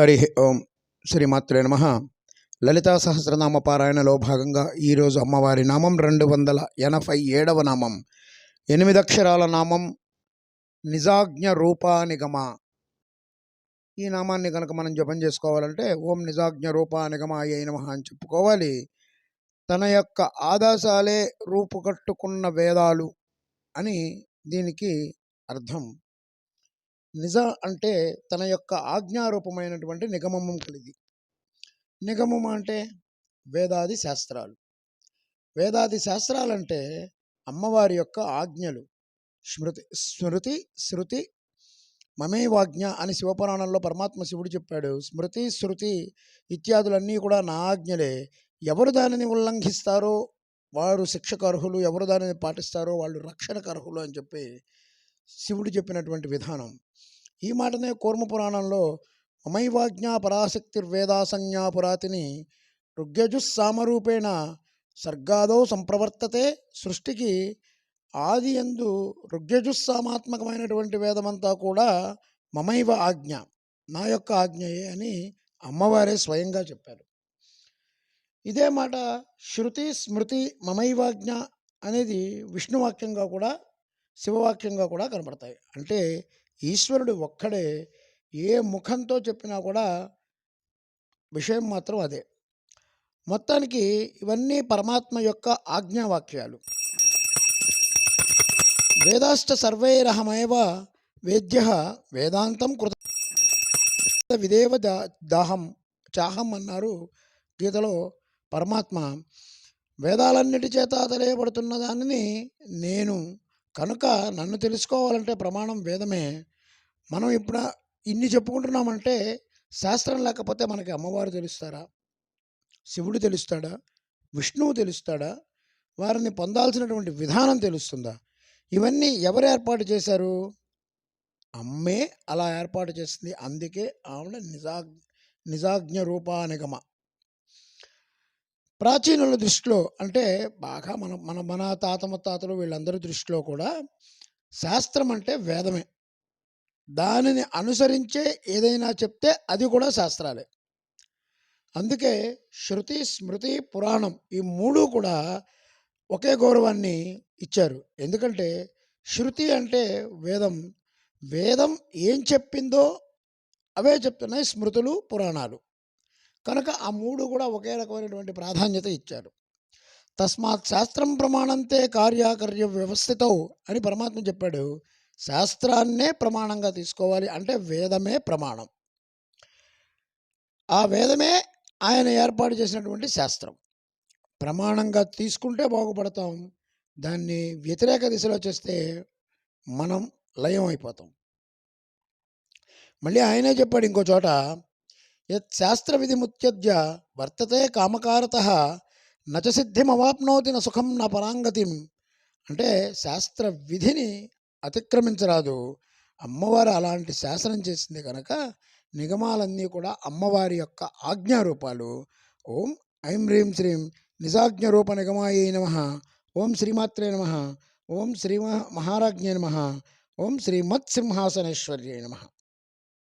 హరి ఓం శ్రీమాత్రే నమ. లలితా సహస్రనామ పారాయణలో భాగంగా ఈరోజు అమ్మవారి నామం రెండు వందల ఎనభై ఏడవ నామం. ఎనిమిది అక్షరాల నామం నిజాజ్ఞ రూపానిగమ. ఈ నామాన్ని కనుక మనం జపం చేసుకోవాలంటే ఓం నిజాజ్ఞ రూపా నిగమ అయ్యే నమ అని చెప్పుకోవాలి. తన యొక్క ఆదాశాలే రూపుకట్టుకున్న వేదాలు అని దీనికి అర్థం. నిజ అంటే తన యొక్క ఆజ్ఞారూపమైనటువంటి నిగమము కలిగి. నిగమం అంటే వేదాది శాస్త్రాలు. వేదాది శాస్త్రాలంటే అమ్మవారి యొక్క ఆజ్ఞలు. స్మృతి స్మృతి శృతి మమేవాజ్ఞ అని శివపురాణంలో పరమాత్మ శివుడు చెప్పాడు. స్మృతి శృతి ఇత్యాదులన్నీ కూడా నా ఆజ్ఞలే. ఎవరు దానిని ఉల్లంఘిస్తారో వారు శిక్షకు అర్హులు ఎవరు దానిని పాటిస్తారో వాళ్ళు రక్షణకు అర్హులు అని చెప్పి శివుడు చెప్పినటువంటి విధానం. ఈ మాటనే కూర్మ పురాణంలో మమైవాజ్ఞా పరాశక్తిర్వేదాసంజ్ఞా పురాతిని ఋగ్యజుస్సామరూపేణ సర్గాదో సంప్రవర్తతే సృష్టికి ఆది ఎందు ఋగ్యజుస్సామాత్మకమైనటువంటి వేదమంతా కూడా మమైవ ఆజ్ఞ నా యొక్క ఆజ్ఞయే అని అమ్మవారే స్వయంగా చెప్పారు. ఇదే మాట శృతి స్మృతి మమైవాజ్ఞ అనేది విష్ణువాక్యంగా కూడా శివవాక్యంగా కూడా కనపడతాయి. అంటే ఈశ్వరుడు ఒక్కడే ఏ ముఖంతో చెప్పినా కూడా విషయం మాత్రం అదే. మొత్తానికి ఇవన్నీ పరమాత్మ యొక్క ఆజ్ఞావాక్యాలు. వేదాష్ట సర్వైరహమేవ వేద్య వేదాంతం కృత విదేవ దా దాహం చాహం అన్నారు గీతలో పరమాత్మ. వేదాలన్నిటి చేత తెలియబడుతున్న దానిని నేను కనుక నన్ను తెలుసుకోవాలంటే ప్రమాణం వేదమే. మనం ఇప్పుడు ఇన్ని చెప్పుకుంటున్నామంటే శాస్త్రం లేకపోతే మనకి అమ్మవారు తెలుస్తారా? శివుడు తెలుస్తాడా? విష్ణువు తెలుస్తాడా? వారిని పొందాల్సినటువంటి విధానం తెలుస్తుందా? ఇవన్నీ ఎవరు ఏర్పాటు చేశారు? అమ్మే అలా ఏర్పాటు చేసింది. అందుకే ఆవిడ నిజా నిజాజ్ఞ రూపా నిగమ ప్రాచీనుల దృష్టిలో అంటే బాగా మన మన మన తాత ముత్తాతలు వీళ్ళందరి దృష్టిలో కూడా శాస్త్రం అంటే వేదమే. దానిని అనుసరించే ఏదైనా చెప్తే అది కూడా శాస్త్రాలే. అందుకే శృతి స్మృతి పురాణం ఈ మూడు కూడా ఒకే గౌరవాన్ని ఇచ్చారు. ఎందుకంటే శృతి అంటే వేదం. వేదం ఏం చెప్పిందో అవే చెప్తున్నాయి స్మృతులు పురాణాలు. కనుక ఆ మూడు కూడా ఒకే రకమైనటువంటి ప్రాధాన్యత ఇచ్చారు. తస్మాత్ శాస్త్రం ప్రమాణంతే కార్యాకర్య వ్యవస్థితో అని పరమాత్మ చెప్పాడు. శాస్త్రాన్నే ప్రమాణంగా తీసుకోవాలి అంటే వేదమే ప్రమాణం. ఆ వేదమే ఆయన ఏర్పాటు చేసినటువంటి శాస్త్రం. ప్రమాణంగా తీసుకుంటే బాగుపడతాం. దాన్ని వ్యతిరేక దిశలో చేస్తే మనం లయం అయిపోతాం మళ్ళీ ఆయనే చెప్పాడు ఇంకో చోట యత్ శాస్త్ర విధిముత్యజ్య వర్తతే కామకారత నచ సిద్ధిమవాప్నోతి న సుఖం నా పరాంగతిం. అంటే శాస్త్ర విధిని అతిక్రమించరాదు. అమ్మవారు అలాంటి శాసనం చేసింది కనుక నిగమాలన్నీ కూడా అమ్మవారి యొక్క ఆజ్ఞారూపాలు. ఓం ఐం హ్రీం శ్రీం నిజాజ్ఞ రూప నిగమాయ నమ. ఓం శ్రీమాత్రే నమ. ఓం శ్రీ మహారాజ్ఞే నమ. ఓం శ్రీమత్సింహాసనేశ్వర్యే నమ.